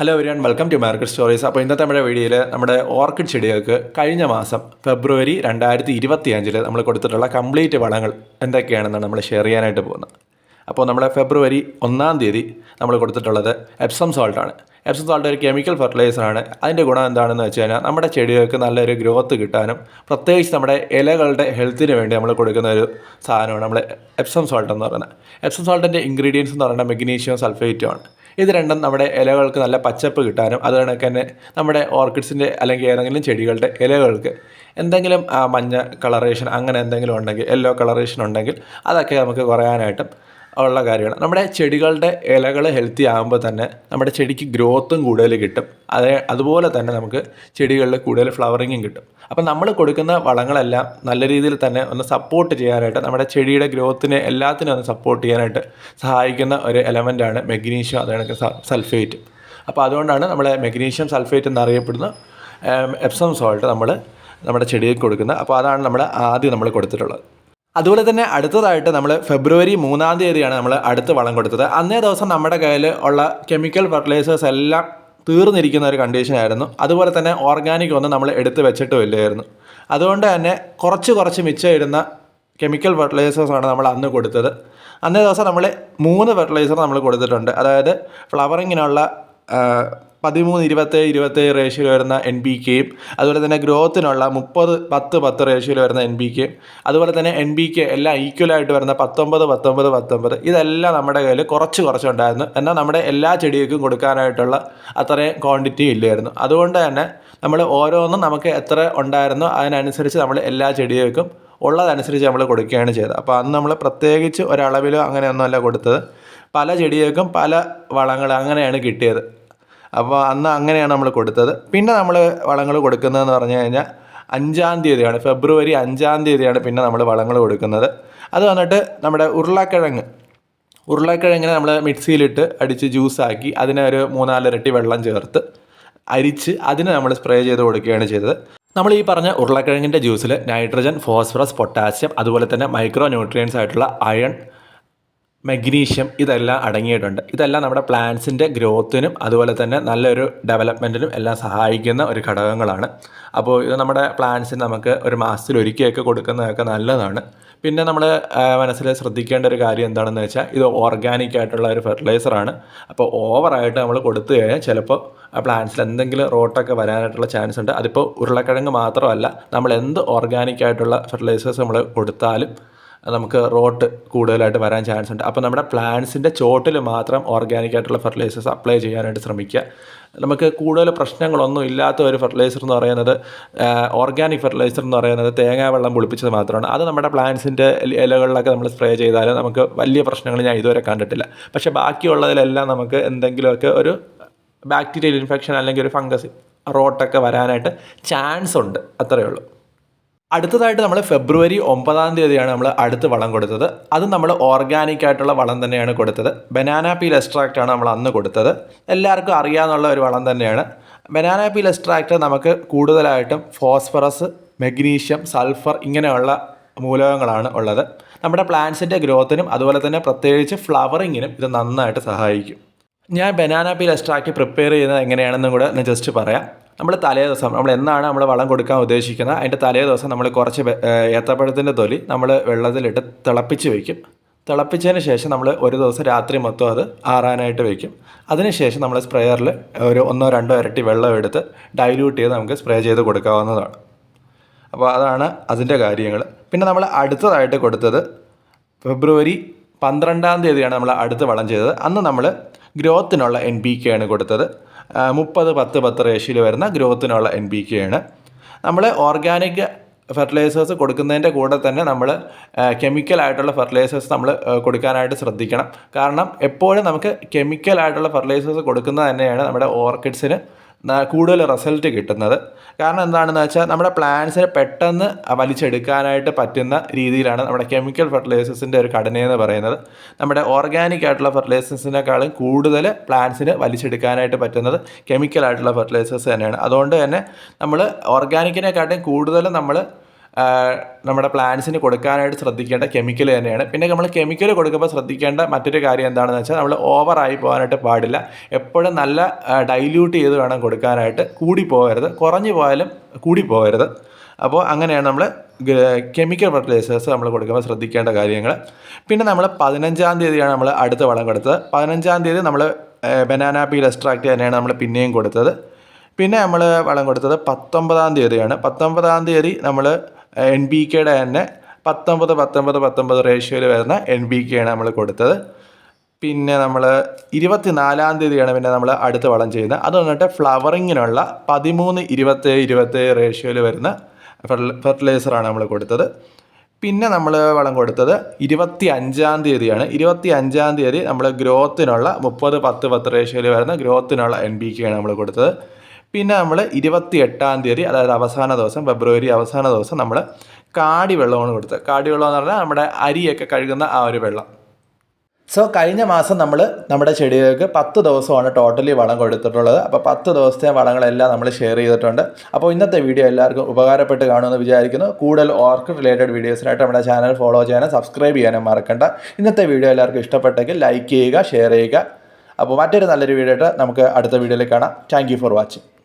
Hello everyone welcome to market stories അപ്പോൾ ഇന്നത്തെ നമ്മുടെ വീഡിയോയിൽ നമ്മുടെ ഓർക്കിഡ് ചെടികൾക്ക് കഴിഞ്ഞ മാസം ഫെബ്രുവരി രണ്ടായിരത്തി ഇരുപത്തി അഞ്ചിൽ നമ്മൾ കൊടുത്തിട്ടുള്ള കംപ്ലീറ്റ് വളങ്ങൾ എന്തൊക്കെയാണെന്നാണ് നമ്മൾ ഷെയർ ചെയ്യാനായിട്ട് പോകുന്നത്. അപ്പോൾ നമ്മുടെ ഫെബ്രുവരി ഒന്നാം തീയതി നമ്മൾ കൊടുത്തിട്ടുള്ളത് എപ്സം സോൾട്ടാണ് എപ്സം സോൾട്ട് ഒരു കെമിക്കൽ ഫെർട്ടിലൈസറാണ് അതിന്റെ ഗുണം എന്താണെന്ന് വെച്ച് കഴിഞ്ഞാൽ നമ്മുടെ ചെടികൾക്ക് നല്ലൊരു ഗ്രോത്ത് കിട്ടാനും പ്രത്യേകിച്ച് നമ്മുടെ ഇലകളുടെ ഹെൽത്തിന് വേണ്ടി നമ്മൾ കൊടുക്കുന്ന ഒരു സാധനമാണ് നമ്മൾ എപ്സം സോൾട്ട് എന്ന് പറയുന്നത്. എപ്സം സോൾട്ടിന്റെ ഇൻഗ്രീഡിയൻസ് എന്ന് പറയുന്നത് മെഗ്നീഷ്യം സൾഫേറ്റും ആണ്. ഇത് രണ്ടും നമ്മുടെ ഇലകൾക്ക് നല്ല പച്ചപ്പ് കിട്ടാനും അത് കണക്ക് തന്നെ നമ്മുടെ ഓർക്കിഡ്സിന്റെ അല്ലെങ്കിൽ ഏതെങ്കിലും ചെടികളുടെ ഇലകൾക്ക് എന്തെങ്കിലും മഞ്ഞ കളറേഷൻ അങ്ങനെ എന്തെങ്കിലും ഉണ്ടെങ്കിൽ യെല്ലോ കളറേഷൻ ഉണ്ടെങ്കിൽ അതൊക്കെ നമുക്ക് കുറയാനായിട്ടും ഉള്ള കാര്യമാണ്. നമ്മുടെ ചെടികളുടെ ഇലകൾ ഹെൽത്തി ആകുമ്പോൾ തന്നെ നമ്മുടെ ചെടിക്ക് ഗ്രോത്തും കൂടുതൽ കിട്ടും. അതേ അതുപോലെ തന്നെ നമുക്ക് ചെടികളിൽ കൂടുതൽ ഫ്ലവറിങ്ങും കിട്ടും. അപ്പം നമ്മൾ കൊടുക്കുന്ന വളങ്ങളെല്ലാം നല്ല രീതിയിൽ തന്നെ ഒന്ന് സപ്പോർട്ട് ചെയ്യാനായിട്ട് നമ്മുടെ ചെടിയുടെ ഗ്രോത്തിനെ എല്ലാത്തിനും ഒന്ന് സപ്പോർട്ട് ചെയ്യാനായിട്ട് സഹായിക്കുന്ന ഒരു എലമെന്റാണ് മെഗ്നീഷ്യം അത് കണക്ക് സൾഫേറ്റ് അപ്പോൾ അതുകൊണ്ടാണ് നമ്മളെ മെഗ്നീഷ്യം സൾഫേറ്റ് എന്നറിയപ്പെടുന്ന എപ്സം സോൾട്ട് നമ്മൾ നമ്മുടെ ചെടിയിൽ കൊടുക്കുന്നത്. അപ്പോൾ അതാണ് നമ്മൾ ആദ്യം നമ്മൾ കൊടുത്തിട്ടുള്ളത്. അതുപോലെ തന്നെ അടുത്തതായിട്ട് നമ്മൾ ഫെബ്രുവരി മൂന്നാം തീയതിയാണ് നമ്മൾ അടുത്ത് വളം കൊടുത്തത്. അന്നേ ദിവസം നമ്മുടെ കയ്യിൽ ഉള്ള കെമിക്കൽ ഫെർട്ടിലൈസേഴ്സ് എല്ലാം തീർന്നിരിക്കുന്ന ഒരു കണ്ടീഷനായിരുന്നു അതുപോലെ തന്നെ ഓർഗാനിക് ഒന്നും നമ്മൾ എടുത്ത് വെച്ചിട്ടും ഇല്ലായിരുന്നു അതുകൊണ്ട് തന്നെ കുറച്ച് കുറച്ച് മിച്ചം ഇരുന്ന കെമിക്കൽ ഫെർട്ടിലൈസേഴ്സാണ് നമ്മൾ അന്ന് കൊടുത്തത്. അന്നേ ദിവസം നമ്മൾ മൂന്ന് ഫെർട്ടിലൈസർ നമ്മൾ കൊടുത്തിട്ടുണ്ട്. അതായത് ഫ്ലവറിങ്ങിനുള്ള പതിമൂന്ന് ഇരുപത്തേഴ് ഇരുപത്തേഴ് റേഷ്യോയിൽ വരുന്ന എൻ ബി കെയും അതുപോലെ തന്നെ ഗ്രോത്തിനുള്ള മുപ്പത് പത്ത് പത്ത് റേഷ്യോയിൽ വരുന്ന എൻ ബി കെയും അതുപോലെ തന്നെ എൻ ബി കെ എല്ലാം ഈക്വലായിട്ട് വരുന്ന പത്തൊമ്പത് പത്തൊമ്പത് പത്തൊമ്പത് ഇതെല്ലാം നമ്മുടെ കയ്യിൽ കുറച്ച് കുറച്ചുണ്ടായിരുന്നു. എന്നാൽ നമ്മുടെ എല്ലാ ചെടികൾക്കും കൊടുക്കാനായിട്ടുള്ള അത്രയും ക്വാണ്ടിറ്റി ഇല്ലായിരുന്നു. അതുകൊണ്ട് തന്നെ നമ്മൾ ഓരോന്നും നമുക്ക് എത്ര ഉണ്ടായിരുന്നു അതിനനുസരിച്ച് നമ്മൾ എല്ലാ ചെടികൾക്കും ഉള്ളതനുസരിച്ച് നമ്മൾ കൊടുക്കുകയാണ് ചെയ്തത്. അപ്പോൾ അന്ന് നമ്മൾ പ്രത്യേകിച്ച് ഒരളവിലോ അങ്ങനെയൊന്നുമല്ല കൊടുത്തത്. പല ചെടികൾക്കും പല വളങ്ങൾ അങ്ങനെയാണ് കിട്ടിയത്. അപ്പോൾ അന്ന് അങ്ങനെയാണ് നമ്മൾ കൊടുത്തത്. പിന്നെ നമ്മൾ വളങ്ങൾ കൊടുക്കുന്നതെന്ന് പറഞ്ഞു കഴിഞ്ഞാൽ അഞ്ചാം തീയതിയാണ് ഫെബ്രുവരി അഞ്ചാം തീയതിയാണ് പിന്നെ നമ്മൾ വളങ്ങൾ കൊടുക്കുന്നത്. അത് വന്നിട്ട് നമ്മുടെ ഉരുളക്കിഴങ്ങ്. ഉരുളക്കിഴങ്ങിനെ നമ്മൾ മിക്സിയിലിട്ട് അടിച്ച് ജ്യൂസാക്കി അതിനെ ഒരു മൂന്നാലിരട്ടി വെള്ളം ചേർത്ത് അരിച്ച് അതിനെ നമ്മൾ സ്പ്രേ ചെയ്ത് കൊടുക്കുകയാണ് ചെയ്തത്. നമ്മൾ ഈ പറഞ്ഞ ഉരുളക്കിഴങ്ങിന്റെ ജ്യൂസിൽ നൈട്രജൻ ഫോസ്ഫറസ് പൊട്ടാസ്യം അതുപോലെ തന്നെ മൈക്രോ ന്യൂട്രിയൻസ് ആയിട്ടുള്ള അയൺ മെഗ്നീഷ്യം ഇതെല്ലാം അടങ്ങിയിട്ടുണ്ട്. ഇതെല്ലാം നമ്മുടെ പ്ലാന്റ്സിന്റെ ഗ്രോത്തിനും അതുപോലെ തന്നെ നല്ലൊരു ഡെവലപ്മെന്റിനും എല്ലാം സഹായിക്കുന്ന ഒരു ഘടകങ്ങളാണ്. അപ്പോൾ ഇത് നമ്മുടെ പ്ലാന്റ്സിന് നമുക്ക് ഒരു മാസത്തിൽ ഒരിക്കലൊക്കെ കൊടുക്കുന്നതൊക്കെ നല്ലതാണ്. പിന്നെ നമ്മൾ മനസ്സിൽ ശ്രദ്ധിക്കേണ്ട ഒരു കാര്യം എന്താണെന്ന് വെച്ചാൽ ഇത് ഓർഗാനിക് ആയിട്ടുള്ള ഒരു ഫെർട്ടിലൈസറാണ് അപ്പോൾ ഓവറായിട്ട് നമ്മൾ കൊടുത്തു കഴിഞ്ഞാൽ ചിലപ്പോൾ ആ പ്ലാന്റ്സിൽ എന്തെങ്കിലും റോട്ടൊക്കെ വരാനായിട്ടുള്ള ചാൻസ് ഉണ്ട്. അതിപ്പോൾ ഉരുളക്കിഴങ്ങ് മാത്രമല്ല നമ്മൾ എന്ത് ഓർഗാനിക് ആയിട്ടുള്ള ഫെർട്ടിലൈസേഴ്സ് നമ്മൾ കൊടുത്താലും നമുക്ക് റോട്ട് കൂടുതലായിട്ട് വരാൻ ചാൻസ് ഉണ്ട്. അപ്പോൾ നമ്മുടെ പ്ലാന്റ്സിന്റെ ചോട്ടിൽ മാത്രം ഓർഗാനിക് ആയിട്ടുള്ള ഫെർട്ടിലൈസേഴ്സ് അപ്ലൈ ചെയ്യാനായിട്ട് ശ്രമിക്കുക. നമുക്ക് കൂടുതൽ പ്രശ്നങ്ങളൊന്നും ഇല്ലാത്ത ഒരു ഫെർട്ടിലൈസർ എന്ന് പറയുന്നത് ഓർഗാനിക് ഫെർട്ടിലൈസർ എന്ന് പറയുന്നത് തേങ്ങാ വെള്ളം മാത്രമാണ്. അത് നമ്മുടെ പ്ലാന്റ്സിന്റെ ഇലകളിലൊക്കെ നമ്മൾ സ്പ്രേ ചെയ്താൽ നമുക്ക് വലിയ പ്രശ്നങ്ങൾ ഞാൻ ഇതുവരെ കണ്ടിട്ടില്ല. പക്ഷേ ബാക്കിയുള്ളതിലെല്ലാം നമുക്ക് എന്തെങ്കിലുമൊക്കെ ഒരു ബാക്ടീരിയൽ ഇൻഫെക്ഷൻ അല്ലെങ്കിൽ ഒരു ഫംഗസ് റോട്ടൊക്കെ വരാനായിട്ട് ചാൻസ് ഉണ്ട്. അത്രയേ ഉള്ളൂ. അടുത്തതായിട്ട് നമ്മൾ ഫെബ്രുവരി ഒമ്പതാം തീയതിയാണ് നമ്മൾ അടുത്ത് വളം കൊടുത്തത്. അത് നമ്മൾ ഓർഗാനിക് ആയിട്ടുള്ള വളം തന്നെയാണ് കൊടുത്തത്. ബനാന പീൽ എക്സ്ട്രാക്റ്റ് ആണ് നമ്മൾ അന്ന് കൊടുത്തത്. എല്ലാവർക്കും അറിയാമെന്നുള്ള ഒരു വളം തന്നെയാണ്. ബനാന പീൽ എക്സ്ട്രാക്റ്റ് നമുക്ക് കൂടുതലായിട്ടും ഫോസ്ഫറസ് മെഗ്നീഷ്യം സൾഫർ ഇങ്ങനെയുള്ള മൂലകങ്ങളാണ് ഉള്ളത്. നമ്മുടെ പ്ലാന്റ്സിന്റെ ഗ്രോത്തിനും അതുപോലെ തന്നെ പ്രത്യേകിച്ച് ഫ്ലവറിങ്ങിനും ഇത് നന്നായിട്ട് സഹായിക്കും. ഞാൻ ബനാന പീൽ എക്സ്ട്രാക്റ്റ് പ്രിപ്പയർ ചെയ്യുന്നത് എങ്ങനെയാണെന്നും കൂടെ ഞാൻ ജസ്റ്റ് പറയാം. നമ്മൾ തലേ ദിവസം നമ്മൾ എന്നാണ് നമ്മൾ വളം കൊടുക്കാൻ ഉദ്ദേശിക്കുന്നത് അതിന്റെ തലേ ദിവസം നമ്മൾ കുറച്ച് ഏത്തപ്പഴത്തിന്റെ തൊലി നമ്മൾ വെള്ളത്തിലിട്ട് തിളപ്പിച്ച് വയ്ക്കും തിളപ്പിച്ചതിന് ശേഷം നമ്മൾ ഒരു ദിവസം രാത്രി മൊത്തം അത് ആറാനായിട്ട് വയ്ക്കും അതിനുശേഷം നമ്മൾ സ്പ്രേയറിൽ ഒരു ഒന്നോ രണ്ടോ ഇരട്ടി വെള്ളം എടുത്ത് ഡൈല്യൂട്ട് ചെയ്ത് നമുക്ക് സ്പ്രേ ചെയ്ത് കൊടുക്കാവുന്നതാണ്. അപ്പോൾ അതാണ് അതിന്റെ കാര്യങ്ങൾ പിന്നെ നമ്മൾ അടുത്തതായിട്ട് കൊടുത്തത് ഫെബ്രുവരി പന്ത്രണ്ടാം തീയതിയാണ് നമ്മൾ അടുത്ത് വളം ചെയ്തത്. അന്ന് നമ്മൾ ഗ്രോത്തിനുള്ള എൻ ബി കെ ആണ് കൊടുത്തത്. മുപ്പത് പത്ത് പത്ത് റേഷ്യയിൽ വരുന്ന ഗ്രോത്തിനുള്ള എൻ ബി കെ ആണ്. നമ്മൾ ഓർഗാനിക് ഫെർട്ടിലൈസേഴ്സ് കൊടുക്കുന്നതിന്റെ കൂടെ തന്നെ നമ്മൾ കെമിക്കൽ ആയിട്ടുള്ള ഫെർട്ടിലൈസേഴ്സ് നമ്മൾ കൊടുക്കാനായിട്ട് ശ്രദ്ധിക്കണം. കാരണം എപ്പോഴും നമുക്ക് കെമിക്കലായിട്ടുള്ള ഫെർട്ടിലൈസേഴ്സ് കൊടുക്കുന്നത് തന്നെയാണ് നമ്മുടെ ഓർക്കിഡ്സിന് കൂടുതൽ റിസൾട്ട് കിട്ടുന്നത്. കാരണം എന്താണെന്ന് വെച്ചാൽ നമ്മുടെ പ്ലാന്റ്സിനെ പെട്ടെന്ന് വലിച്ചെടുക്കാനായിട്ട് പറ്റുന്ന രീതിയിലാണ് നമ്മുടെ കെമിക്കൽ ഫെർട്ടിലൈസേഴ്സിന്റെ ഒരു ഘടനയെന്ന് പറയുന്നത്. നമ്മുടെ ഓർഗാനിക് ആയിട്ടുള്ള ഫെർട്ടിലൈസേഴ്സിനേക്കാളും കൂടുതൽ പ്ലാന്റ്സിന് വലിച്ചെടുക്കാനായിട്ട് പറ്റുന്നത് കെമിക്കൽ ആയിട്ടുള്ള ഫെർട്ടിലൈസേഴ്സ് തന്നെയാണ്. അതുകൊണ്ട് തന്നെ നമ്മൾ ഓർഗാനിക്കിനെക്കാട്ടും കൂടുതൽ നമ്മൾ നമ്മുടെ പ്ലാന്റ്സിന് കൊടുക്കാനായിട്ട് ശ്രദ്ധിക്കേണ്ട കെമിക്കൽ തന്നെയാണ്. പിന്നെ നമ്മൾ കെമിക്കൽ കൊടുക്കുമ്പോൾ ശ്രദ്ധിക്കേണ്ട മറ്റൊരു കാര്യം എന്താണെന്ന് വെച്ചാൽ നമ്മൾ ഓവറായി പോകാനായിട്ട് പാടില്ല. എപ്പോഴും നല്ല ഡൈല്യൂട്ട് ചെയ്ത് വേണം കൊടുക്കാനായിട്ട്. കൂടി പോകരുത്. കുറഞ്ഞു പോയാലും കൂടി പോകരുത്. അപ്പോൾ അങ്ങനെയാണ് നമ്മൾ കെമിക്കൽ ഫെർട്ടിലൈസേഴ്സ് നമ്മൾ കൊടുക്കുമ്പോൾ ശ്രദ്ധിക്കേണ്ട കാര്യങ്ങൾ പിന്നെ നമ്മൾ പതിനഞ്ചാം തീയതിയാണ് നമ്മൾ അടുത്ത വളം കൊടുത്തത്. പതിനഞ്ചാം തീയതി നമ്മൾ ബനാന പീൽ എക്സ്ട്രാക്റ്റ് തന്നെയാണ് നമ്മൾ പിന്നെയും കൊടുത്തത്. പിന്നെ നമ്മൾ വളം കൊടുത്തത് പത്തൊമ്പതാം തീയതിയാണ്. പത്തൊമ്പതാം തീയതി നമ്മൾ എൻ ബി കെയുടെ തന്നെ പത്തൊമ്പത് പത്തൊമ്പത് പത്തൊമ്പത് റേഷ്യോയിൽ വരുന്ന എൻ ബി കെയാണ് നമ്മൾ കൊടുത്തത്. പിന്നെ നമ്മൾ ഇരുപത്തിനാലാം തീയതിയാണ് പിന്നെ നമ്മൾ അടുത്ത വളം ചെയ്യുന്നത്. അത് വന്നിട്ട് ഫ്ലവറിങ്ങിനുള്ള പതിമൂന്ന് ഇരുപത്തേഴ് ഇരുപത്തേഴ് റേഷ്യോയിൽ വരുന്ന ഫെർട്ടിലൈസറാണ് നമ്മൾ കൊടുത്തത്. പിന്നെ നമ്മൾ വളം കൊടുത്തത് ഇരുപത്തി അഞ്ചാം തീയതിയാണ്. ഇരുപത്തി അഞ്ചാം തീയതി നമ്മൾ ഗ്രോത്തിനുള്ള മുപ്പത് പത്ത് പത്ത് റേഷ്യോയിൽ വരുന്ന ഗ്രോത്തിനുള്ള എൻ ബി കെയാണ് നമ്മൾ കൊടുത്തത്. പിന്നെ നമ്മൾ ഇരുപത്തി എട്ടാം തീയതി അതായത് അവസാന ദിവസം ഫെബ്രുവരി അവസാന ദിവസം നമ്മൾ കാടി വെള്ളമാണ് കൊടുത്തത് കാടി വെള്ളം എന്ന് പറഞ്ഞാൽ നമ്മുടെ അരിയൊക്കെ കഴുകുന്ന ആ ഒരു വെള്ളം. സോ കഴിഞ്ഞ മാസം നമ്മൾ നമ്മുടെ ചെടികൾക്ക് പത്ത് ദിവസമാണ് ടോട്ടലി വളം കൊടുത്തിട്ടുള്ളത്. അപ്പോൾ പത്ത് ദിവസത്തെ വളങ്ങളെല്ലാം നമ്മൾ ഷെയർ ചെയ്തിട്ടുണ്ട്. അപ്പോൾ ഇന്നത്തെ വീഡിയോ എല്ലാവർക്കും ഉപകാരപ്പെട്ട് കാണുമെന്ന് വിചാരിക്കുന്നു. കൂടുതൽ ഓർക്ക് റിലേറ്റഡ് വീഡിയോസിനായിട്ട് നമ്മുടെ ചാനൽ ഫോളോ ചെയ്യാനും സബ്സ്ക്രൈബ് ചെയ്യാനും മറക്കണ്ട. ഇന്നത്തെ വീഡിയോ എല്ലാവർക്കും ഇഷ്ടപ്പെട്ടെങ്കിൽ ലൈക്ക് ചെയ്യുക ഷെയർ ചെയ്യുക. അപ്പോൾ മറ്റൊരു നല്ലൊരു വീഡിയോ ആയിട്ട് നമുക്ക് അടുത്ത വീഡിയോയിൽ കാണാം. Thank for watching